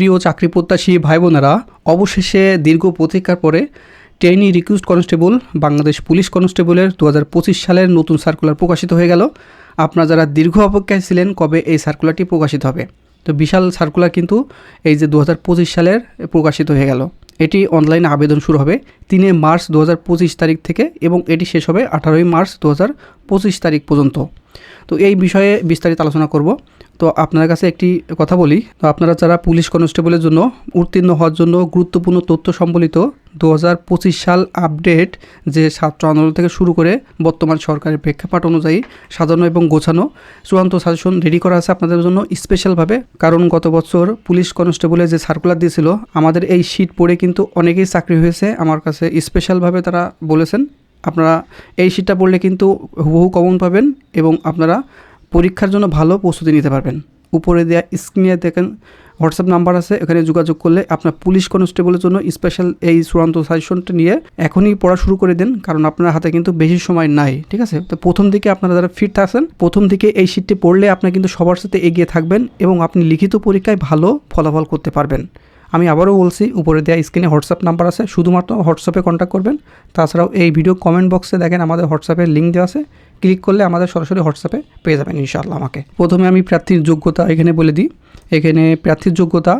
প্রিয় চাকরি প্রত্যাশী ভাই বোনেরা অবশেষে দীর্ঘ প্রতীক্ষার পরে trainee recruit constable Bangladesh police কনস্টেবলের দু হাজার পঁচিশ সালের নতুন সার্কুলার প্রকাশিত হয়ে গেল। আপনারা যারা দীর্ঘ অপেক্ষায় ছিলেন, কবে এই সার্কুলারটি প্রকাশিত হবে? তো বিশাল সার্কুলার কিন্তু এই যে দু হাজার পঁচিশ সালের প্রকাশিত হয়ে গেল। এটি অনলাইনে আবেদন শুরু হবে তিনে মার্চ দু হাজার পঁচিশ তারিখ থেকে এবং এটি শেষ হবে আঠারোই মার্চ দু হাজার পঁচিশ তারিখ পর্যন্ত। তো এই বিষয়ে বিস্তারিত আলোচনা করব। তো আপনার কাছে একটি কথা বলি। তো আপনারা যারা পুলিশ কনস্টেবলের জন্য উত্তীর্ণ হওয়ার জন্য গুরুত্বপূর্ণ তথ্য সম্বলিত দু হাজার পঁচিশ সাল আপডেট যে ছাত্র আন্দোলন থেকে শুরু করে বর্তমান সরকারের প্রেক্ষাপট অনুযায়ী সাজানো এবং গোছানো, চূড়ান্ত সাজেশন রেডি করা আছে আপনাদের জন্য স্পেশালভাবে কারণ গত বছর পুলিশ কনস্টেবলে যে সার্কুলার দিয়েছিল, আমাদের এই শীট পড়ে কিন্তু অনেকেই চাকরি হয়েছে। আমার কাছে স্পেশালভাবে তারা বলেছেন। আপনারা এই শীটটা পড়লে কিন্তু হুবহু কমন পাবেন এবং আপনারা পরীক্ষার জন্য ভালো প্রস্তুতি নিতে পারবেন। উপরে দেওয়া স্ক্রিনে দেখেন হোয়াটসঅ্যাপ নাম্বার আছে, এখানে যোগাযোগ করলে আপনার পুলিশ কনস্টেবলের জন্য স্পেশাল এই চূড়ান্ত সাজেশনটা নিয়ে এখনই পড়া শুরু করে দেন, কারণ আপনার হাতে কিন্তু বেশি সময় নাই, ঠিক আছে? তো প্রথম দিকে আপনারা যারা ফিট থাকছেন প্রথম দিকে এই শীটটি পড়লে আপনি কিন্তু সবার সাথে এগিয়ে থাকবেন এবং আপনি লিখিত পরীক্ষায় ভালো ফলাফল করতে পারবেন। আমি আবারও বলছি, উপরে দেওয়া স্ক্রিনে হোয়াটসঅ্যাপ নাম্বার আছে, শুধুমাত্র হোয়াটসঅ্যাপে কন্ট্যাক্ট করবেন। তাছাড়াও এই ভিডিও কমেন্ট বক্সে দেখেন আমাদের হোয়াটসঅ্যাপের লিঙ্ক দেওয়া আছে। ক্লিক করলে আমাদের সরাসরি হোয়াটসঅ্যাপে পেয়ে যাবেন ইনশাআল্লাহ আমাকে। প্রথমে আমি প্রার্থীর যোগ্যতা এখানে বলে দিই। এখানে প্রার্থীর যোগ্যতা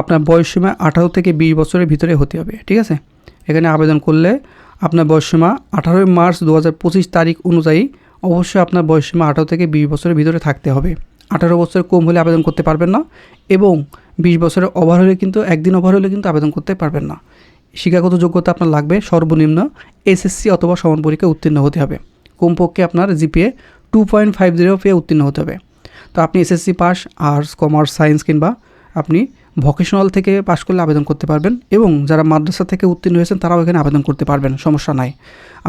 আপনার বয়সসীমা আঠারো থেকে বিশ বছরের ভিতরে হতে হবে, ঠিক আছে? এখানে আবেদন করলে আপনার বয়সসীমা আঠারোই মার্চ দু হাজার পঁচিশ তারিখ অনুযায়ী অবশ্যই আপনার বয়সসীমা আঠারো থেকে বিশ বছরের ভিতরে থাকতে হবে। আঠারো বছরের কম হলে আবেদন করতে পারবেন না এবং বিশ বছরের ওভার হলে কিন্তু, একদিন ওভার হলে কিন্তু আবেদন করতে পারবেন না। শিক্ষাগত যোগ্যতা আপনার লাগবে, সর্বনিম্ন এসএসসি অথবা সমান পরীক্ষায় উত্তীর্ণ হতে হবে। কমপক্ষে আপনার GPA two point five zero পেয়ে উত্তীর্ণ হতে হবে। তো আপনি SSC pass arts commerce science কিংবা আপনি ভোকেশনাল থেকে পাশ করলে আবেদন করতে পারবেন এবং যারা মাদ্রাসা থেকে উত্তীর্ণ হয়েছেন তারাও এখানে আবেদন করতে পারবেন, সমস্যা নাই।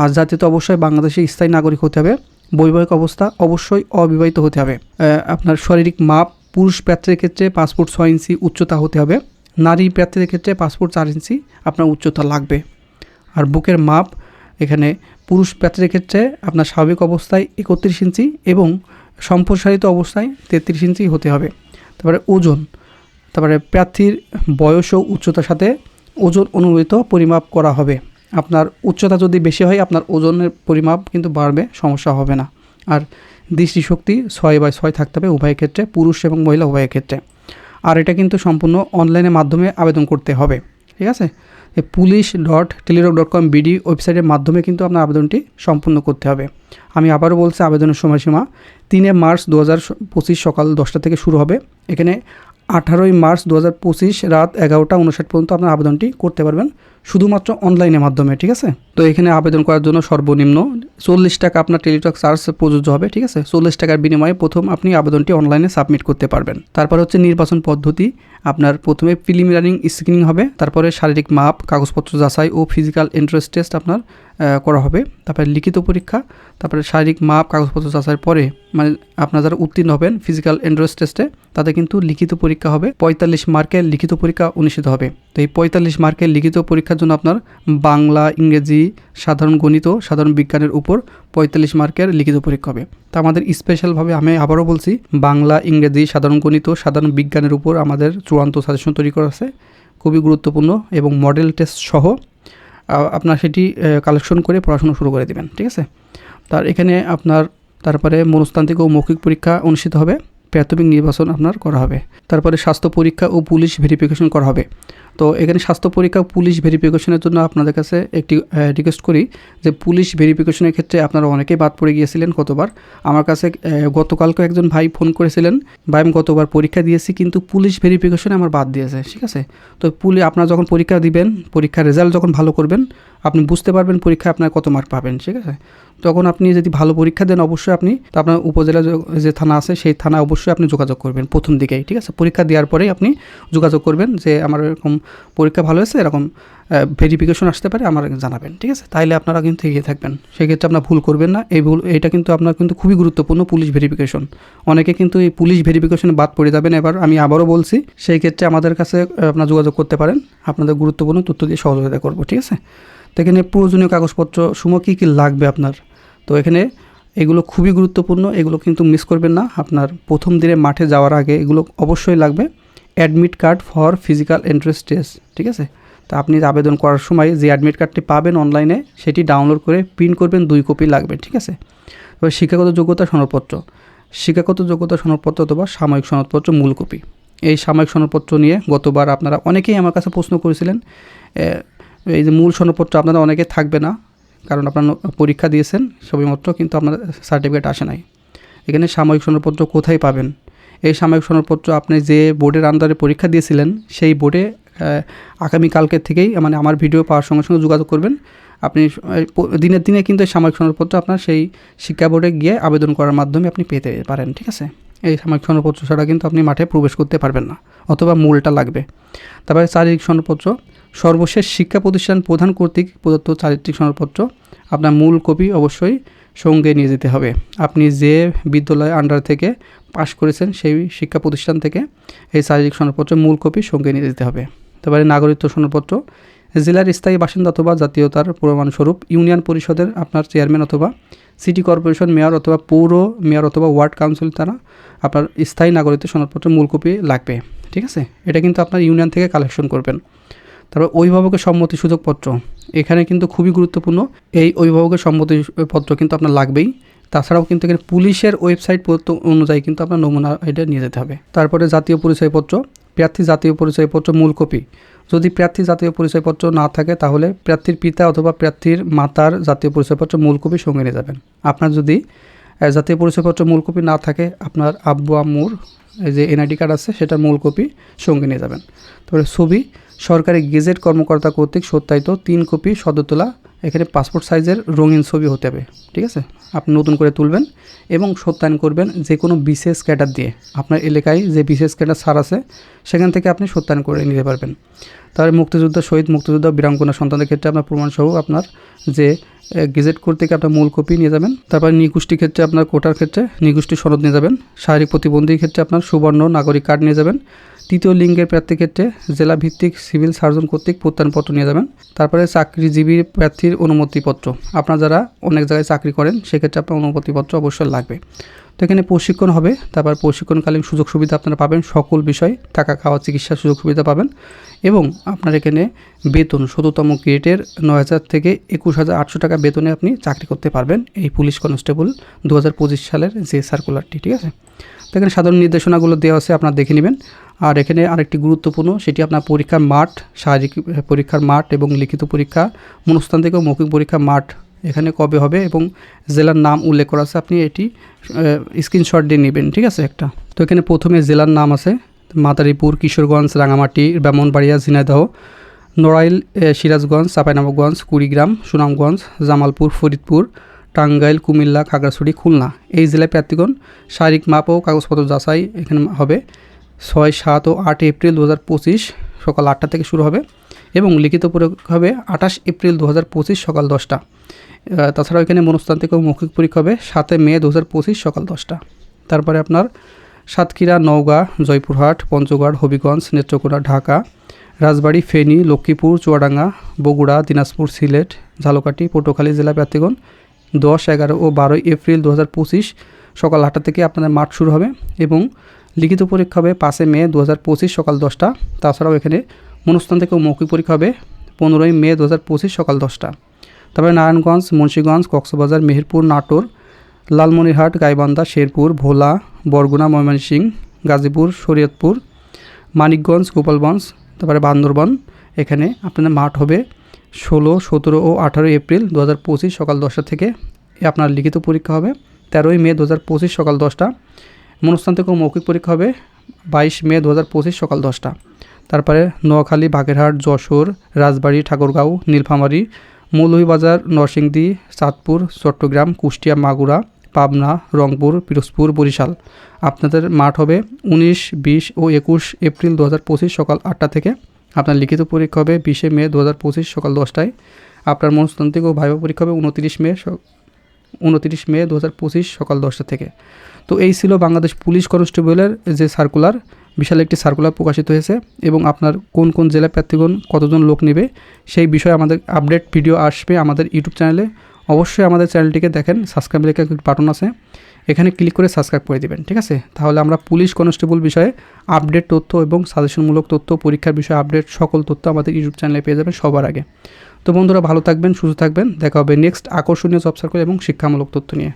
আর জাতীয় তো অবশ্যই বাংলাদেশে স্থায়ী নাগরিক হতে হবে। বৈবাহিক অবস্থা অবশ্যই অবিবাহিত হতে হবে। আপনার শারীরিক মাপ পুরুষ প্রার্থীদের ক্ষেত্রে পাসপোর্ট ছয় ইঞ্চি উচ্চতা হতে হবে। নারী প্রার্থীদের ক্ষেত্রে পাসপোর্ট চার ইঞ্চি আপনার উচ্চতা লাগবে। আর বুকের মাপ, এখানে পুরুষ প্রার্থীদের ক্ষেত্রে আপনার স্বাভাবিক অবস্থায় একত্রিশ ইঞ্চি এবং সম্প্রসারিত অবস্থায় তেত্রিশ ইঞ্চি হতে হবে। তারপরে ওজন, তারপরে প্রার্থীর বয়স ও উচ্চতার সাথে ওজন অনুমোদিত পরিমাপ করা হবে। আপনার উচ্চতা যদি বেশি হয়, আপনার ওজনের পরিমাপ কিন্তু বাড়বে, সমস্যা হবে না। আর দৃষ্টিশক্তি ছয় বাই ছয় থাকতে হবে উভয়ের ক্ষেত্রে, পুরুষ এবং মহিলা উভয়ের ক্ষেত্রে। আর এটা কিন্তু সম্পূর্ণ অনলাইনের মাধ্যমে আবেদন করতে হবে, ঠিক আছে? Police dot teletalk dot com BD ওয়েবসাইটের মাধ্যমে কিন্তু আপনার আবেদনটি সম্পূর্ণ করতে হবে। আমি আবারও বলছি, আবেদনের সময়সীমা তিনে মার্চ দু হাজার পঁচিশ সকাল দশটা থেকে শুরু হবে। এখানে আঠারোই মার্চ দু হাজার পঁচিশ রাত এগারোটা উনষাট পর্যন্ত আপনার আবেদনটি করতে পারবেন। শুধুমাত্র অনলাইনের মাধ্যমে, ঠিক আছে? তো এখানে আবেদন করার জন্য সর্বনিম্ন চল্লিশ টাকা আপনার টেলিটক চার্জ প্রযোজ্য হবে, ঠিক আছে? চল্লিশ টাকার বিনিময়ে প্রথম আপনি আবেদনটি অনলাইনে সাবমিট করতে পারবেন। তারপর হচ্ছে নির্বাচন পদ্ধতি, আপনার প্রথমে প্রিলিমিনারি স্ক্রিনিং হবে, তারপরে শারীরিক মাপ, কাগজপত্র যাচাই ও ফিজিক্যাল ইন্টারেস্ট টেস্ট আপনার করা হবে। তারপরে লিখিত পরীক্ষা, তারপরে শারীরিক মাপ, কাগজপত্র যাচাইয়ের পরে মানে আপনার যারা উত্তীর্ণ হবেন ফিজিক্যাল এন্ট্রান্স টেস্টে তাদের কিন্তু লিখিত পরীক্ষা হবে। পঁয়তাল্লিশ মার্কের লিখিত পরীক্ষা অনুষ্ঠিত হবে। তো এই পঁয়তাল্লিশ মার্কের লিখিত পরীক্ষার জন্য আপনার বাংলা, ইংরেজি, সাধারণ গণিত, সাধারণ বিজ্ঞানের উপর পঁয়তাল্লিশ মার্কের লিখিত পরীক্ষা হবে। তা আমাদের স্পেশালভাবে আমি আবারও বলছি, বাংলা, ইংরেজি, সাধারণ গণিত, সাধারণ বিজ্ঞানের উপর আমাদের চূড়ান্ত সাজেশন তৈরি করা আছে। খুবই গুরুত্বপূর্ণ এবং মডেল টেস্ট সহ আপনার সেটি কালেকশন করে পড়াশোনা শুরু করে দেবেন, ঠিক আছে? তার এখানে আপনার, তারপরে মনস্তান্ত্রিক ও মৌখিক পরীক্ষা অনুষ্ঠিত হবে, প্রাথমিক নির্বাচন আপনার করা হবে। তারপরে স্বাস্থ্য পরীক্ষা ও পুলিশ ভেরিফিকেশন করা হবে। তো এখানে স্বাস্থ্য পরীক্ষা, পুলিশ ভেরিফিকেশনের জন্য আপনাদের কাছে একটি রিকোয়েস্ট করি যে পুলিশ ভেরিফিকেশনের ক্ষেত্রে আপনারা অনেকেই বাদ পড়ে গিয়েছিলেন কতবার আমার কাছে গতকালকে একজন ভাই ফোন করেছিলেন, ভাই আমি গতবার পরীক্ষা দিয়েছি কিন্তু পুলিশ ভেরিফিকেশনে আমার বাদ দিয়েছে, ঠিক আছে? তো পুলিশ, আপনারা যখন পরীক্ষা দিবেন, পরীক্ষার রেজাল্ট যখন ভালো করবেন, আপনি বুঝতে পারবেন পরীক্ষায় আপনার কত মার্ক পাবেন, ঠিক আছে? তখন আপনি যদি ভালো পরীক্ষা দেন অবশ্যই আপনি আপনার উপজেলা যে থানা আছে সেই থানা অবশ্যই আপনি যোগাযোগ করবেন প্রথম দিকেই, ঠিক আছে? পরীক্ষা দেওয়ার পরেই আপনি যোগাযোগ করবেন যে আমার এরকম পরীক্ষা ভালো হয়েছে, এরকম ভেরিফিকেশন আসতে পারে, আমার জানাবেন, ঠিক আছে? তাইলে আপনারা কিন্তু এগিয়ে থাকবেন। সেক্ষেত্রে আপনার ভুল করবেন না, এই ভুল, এটা কিন্তু আপনার কিন্তু খুবই গুরুত্বপূর্ণ পুলিশ ভেরিফিকেশন অনেকে কিন্তু এই পুলিশ ভেরিফিকেশনে বাদ পড়ে যাবেন এবার, আমি আবারও বলছি, সেই ক্ষেত্রে আমাদের কাছে আপনার যোগাযোগ করতে পারেন, আপনাদের গুরুত্বপূর্ণ তথ্য দিয়ে সহযোগিতা করব, ঠিক আছে? তো এখানে প্রয়োজনীয় কাগজপত্র সময় কী কী লাগবে আপনার? তো এখানে এগুলো খুবই গুরুত্বপূর্ণ, এগুলো কিন্তু মিস করবেন না। আপনার প্রথম দিনে মাঠে যাওয়ার আগে এগুলো অবশ্যই লাগবে। Admit card for physical entrance test ঠিক আছে? তো আপনি আবেদন করার সময় যে অ্যাডমিট কার্ডটি পাবেন অনলাইনে সেটি ডাউনলোড করে প্রিন্ট করবেন, দুই কপি লাগবে, ঠিক আছে? এবার শিক্ষাগত যোগ্যতা সনদপত্র। শিক্ষাগত যোগ্যতা সনদপত্র অথবা সাময়িক সনদপত্র মূল কপি এই সাময়িক সনদপত্র নিয়ে গতবার আপনারা অনেকেই আমার কাছে প্রশ্ন করেছিলেন এই যে মূল সনদপত্র আপনারা অনেকে থাকবে না, কারণ আপনারা পরীক্ষা দিয়েছেন সবেমাত্র, কিন্তু আপনার সার্টিফিকেট আসে নাই। এখানে সাময়িক সনদপত্র কোথায় পাবেন? এই সাময়িক সনদপত্র আপনি যে বোর্ডের আন্ডারে পরীক্ষা দিয়েছিলেন, সেই বোর্ডে আগামীকালকের থেকেই মানে আমার ভিডিও পাওয়ার সঙ্গে সঙ্গে যোগাযোগ করবেন। আপনি দিনের দিনে কিন্তু এই সাময়িক সনদপত্র আপনার সেই শিক্ষা বোর্ডে গিয়ে আবেদন করার মাধ্যমে আপনি পেতে পারেন, ঠিক আছে? এই সাময়িক সনদপত্র ছাড়া কিন্তু আপনি মাঠে প্রবেশ করতে পারবেন না, অথবা মূলটা লাগবে। তারপরে চারিত্রিক সনদপত্র, সর্বশেষ শিক্ষা প্রতিষ্ঠান প্রধান কর্তৃক প্রদত্ত চারিত্রিক সনদপত্র, আপনার মূল কপি অবশ্যই সঙ্গে নিয়ে যেতে হবে। আপনি যে বিদ্যালয় আন্ডার থেকে পাশ করেছেন সেই শিক্ষা প্রতিষ্ঠান থেকে এই শারীরিক সনদপত্র মূল কপি সঙ্গে নিয়ে যেতে হবে। তারপরে নাগরিকত্ব সনদপত্র জেলার স্থায়ী বাসিন্দা অথবা জাতীয়তার প্রমাণস্বরূপ, ইউনিয়ন পরিষদের আপনার চেয়ারম্যান অথবা সিটি কর্পোরেশন মেয়র অথবা পৌর মেয়র অথবা ওয়ার্ড কাউন্সিল তারা আপনার স্থায়ী নাগরিকত্ব সনদপত্র মূল কপি লাগবে। ঠিক আছে? এটা কিন্তু আপনার ইউনিয়ন থেকে কালেকশন করবেন। তারপর অভিভাবকের সম্মতি সুযোগপত্র। এখানে কিন্তু খুবই গুরুত্বপূর্ণ। এই অভিভাবকের সম্মতি পত্র কিন্তু আপনার লাগবেই। তাছাড়াও কিন্তু এখানে পুলিশের ওয়েবসাইট পত্র অনুযায়ী কিন্তু আপনার নমুনা এটা নিয়ে যেতে হবে। তারপরে জাতীয় পরিচয়পত্র প্রার্থী জাতীয় পরিচয়পত্র মূল কপি। যদি প্রার্থী জাতীয় পরিচয়পত্র না থাকে তাহলে প্রার্থীর পিতা অথবা প্রার্থীর মাতার জাতীয় পরিচয়পত্র মূল কপি সঙ্গে নিয়ে যাবেন। আপনার যদি জাতীয় পরিচয়পত্র মূল কপি না থাকে, আপনার আব্বু, আম্মুর যে এনআইডি কার্ড আছে সেটার মূল কপি সঙ্গে নিয়ে যাবেন। তারপরে ছবি সরকারি গেজেট কর্মকর্তা কর্তৃক সত্যায়িত তিন কপি সদ্য তোলা এখানে পাসপোর্ট সাইজের রঙিন ছবি হতে হবে, ঠিক আছে? আপনি নতুন করে তুলবেন এবং সত্যায়ন করবেন যে কোনো বিশেষ ক্যাডার দিয়ে। আপনার এলাকায় যে বিশেষ ক্যাডার সার আছে, সেখান থেকে আপনি সত্যায়ন করে নিতে পারবেন। তার মুক্তিযোদ্ধা শহীদ মুক্তিযোদ্ধা বীরাঙ্গনা সন্তানদের ক্ষেত্রে আপনার প্রমাণসহ আপনার যে গেজেট গেজেট কর্তৃক আপনার মূল কপি নিয়ে যাবেন। তারপরে নিগোষ্ঠী ক্ষেত্রে আপনার কোটার ক্ষেত্রে নিগোষ্ঠী সনদ নিয়ে যাবেন। শারীরিক প্রতিবন্ধীর ক্ষেত্রে আপনার সুবর্ণ নাগরিক কার্ড নিয়ে যাবেন। তৃতীয় লিঙ্গের প্রার্থীর ক্ষেত্রে জেলা ভিত্তিক সিভিল সার্জন কর্তৃক প্রত্যয়নপত্র নিয়ে যাবেন। তারপরে চাকরিজীবী প্রার্থীর অনুমতিপত্র। আপনার যারা অনেক জায়গায় চাকরি করেন, সেক্ষেত্রে আপনার অনুমতিপত্র অবশ্যই লাগবে। তো এখানে প্রশিক্ষণ হবে, তারপর প্রশিক্ষণকালীন সুযোগ সুবিধা আপনারা পাবেন, সকল বিষয়, টাকা খাওয়া চিকিৎসার সুযোগ সুবিধা পাবেন। এবং আপনার এখানে বেতন শততম গ্রেডের নয় হাজার থেকে একুশ হাজার আটশো টাকা বেতনে আপনি চাকরি করতে পারবেন এই পুলিশ কনস্টেবল দু হাজার পঁচিশ সালের যে সার্কুলারটি, ঠিক আছে? তো এখানে সাধারণ নির্দেশনাগুলো দেওয়া আছে, আপনারা দেখে নেবেন। আর এখানে আরেকটি গুরুত্বপূর্ণ, সেটি আপনার পরীক্ষার মাঠ, শারীরিক পরীক্ষার মাঠ এবং লিখিত পরীক্ষা মনস্থান থেকে মৌখিক পরীক্ষার মাঠ এখানে কবে হবে এবং জেলার নাম উল্লেখ করা আছে, আপনি এটি স্ক্রিনশট দিয়ে নেবেন, ঠিক আছে একটা? তো এখানে প্রথমে জেলার নাম আছে, মাদারীপুর, কিশোরগঞ্জ, রাঙামাটি, ব্রাহ্মণবাড়িয়া, ঝিনাইদহ, নড়াইল সিরাজগঞ্জ, চাঁপাইনবাবগঞ্জ, কুড়িগ্রাম, সুনামগঞ্জ, জামালপুর, ফরিদপুর, টাঙ্গাইল, কুমিল্লা, খাগড়াছড়ি, খুলনা। এই জেলায় প্রার্থীগণ শারীরিক মাপ ও কাগজপত্র যাচাই এখানে হবে। ছয়, সাত ও আট এপ্রিল দু হাজার পঁচিশ সকাল আটটা থেকে শুরু হবে। এবং লিখিত পরীক্ষা হবে আঠাশ এপ্রিল দু হাজার পঁচিশ সকাল দশটা। আহ, তাছাড়াও এখানে মনস্তান্ত্রিক ও মৌখিক পরীক্ষা হবে সাতে মে দু হাজার পঁচিশ সকাল দশটা। তারপরে আপনার সাতক্ষীরা নওগাঁ জয়পুরহাট পঞ্চগড় হবিগঞ্জ নেত্রকোনা ঢাকা রাজবাড়ী ফেনী লক্ষ্মীপুর চুয়াডাঙ্গা বগুড়া দিনাজপুর সিলেট ঝালকাঠি পটুয়াখালী জেলা প্রার্থীগণ দশ এগারো ও বারোই এপ্রিল দু হাজার পঁচিশ সকাল আটটা থেকে আপনাদের মাঠ শুরু হবে এবং লিখিত পরীক্ষা হবে পাঁচে মে দু হাজার পঁচিশ সকাল দশটা। তাছাড়াও এখানে মনুস্থান থেকে মৌখিক পরীক্ষা হবে পনেরোই মে দু হাজার পঁচিশ সকাল দশটা। তারপরে নারায়ণগঞ্জ, মুন্সীগঞ্জ, কক্সবাজার, মেহেরপুর, নাটোর, লালমনিরহাট, গাইবান্ধা, শেরপুর, ভোলা, বরগুনা, ময়মনসিংহ, গাজীপুর, শরীয়তপুর, মানিকগঞ্জ, গোপালগঞ্জ, তারপরে বান্দরবান। এখানে আপনাদের মাঠ হবে ষোলো, সতেরো ও আঠারোই এপ্রিল দু হাজার পঁচিশ সকাল দশটা থেকে। আপনার লিখিত পরীক্ষা হবে তেরোই মে দু হাজার পঁচিশ সকাল দশটা। মনস্থান থেকেও মৌখিক পরীক্ষা হবে বাইশ মে দু হাজার পঁচিশ সকাল দশটা। তারপরে নোয়াখালী, বাগেরহাট, যশোর, রাজবাড়ী, ঠাকুরগাঁও, নীলফামারী, মৌলভীবাজার, নরসিংদী, চাঁদপুর, চট্টগ্রাম, কুষ্টিয়া, মাগুরা, পাবনা, রংপুর, পিরোজপুর, বরিশাল। আপনাদের মাঠ হবে উনিশ, বিশ ও একুশ এপ্রিল দু হাজার পঁচিশ সকাল আটটা থেকে। আপনার লিখিত পরীক্ষা হবে বিশে মে দু হাজার পঁচিশ সকাল দশটায়। আপনার মনস্তান্ত্রিক ও ভাইবা পরীক্ষা হবে উনতিরিশ মে উনতিরিশ মে দু হাজার পঁচিশ সকাল দশটা থেকে। তো এই ছিল বাংলাদেশ পুলিশ কনস্টেবলের যে সার্কুলার বিশাল একটি সার্কুলার প্রকাশিত হয়েছে এবং আপনার কোন কোন জেলা প্রার্থীগণ কতজন লোক নেবে সেই বিষয়ে আমাদের আপডেট ভিডিও আসবে আমাদের ইউটিউব চ্যানেলে অবশ্যই আমাদের চ্যানেলটিকে দেখেন সাবস্ক্রাইব লেখা বাটন আছে। এখানে ক্লিক করে সাবস্ক্রাইব করে দেবেন, ঠিক আছে? তাহলে আমরা পুলিশ কনস্টেবল বিষয়ে আপডেট তথ্য এবং সাজেশনমূলক তথ্য, পরীক্ষার বিষয়ে আপডেট সকল তথ্য আমাদের ইউটিউব চ্যানেলে পেয়ে যাবেন সবার আগে। তো বন্ধুরা, ভালো থাকবেন, সুস্থ থাকবেন। দেখা হবে নেক্সট আকর্ষণীয় জব সার্কেল এবং শিক্ষামূলক তথ্য নিয়ে।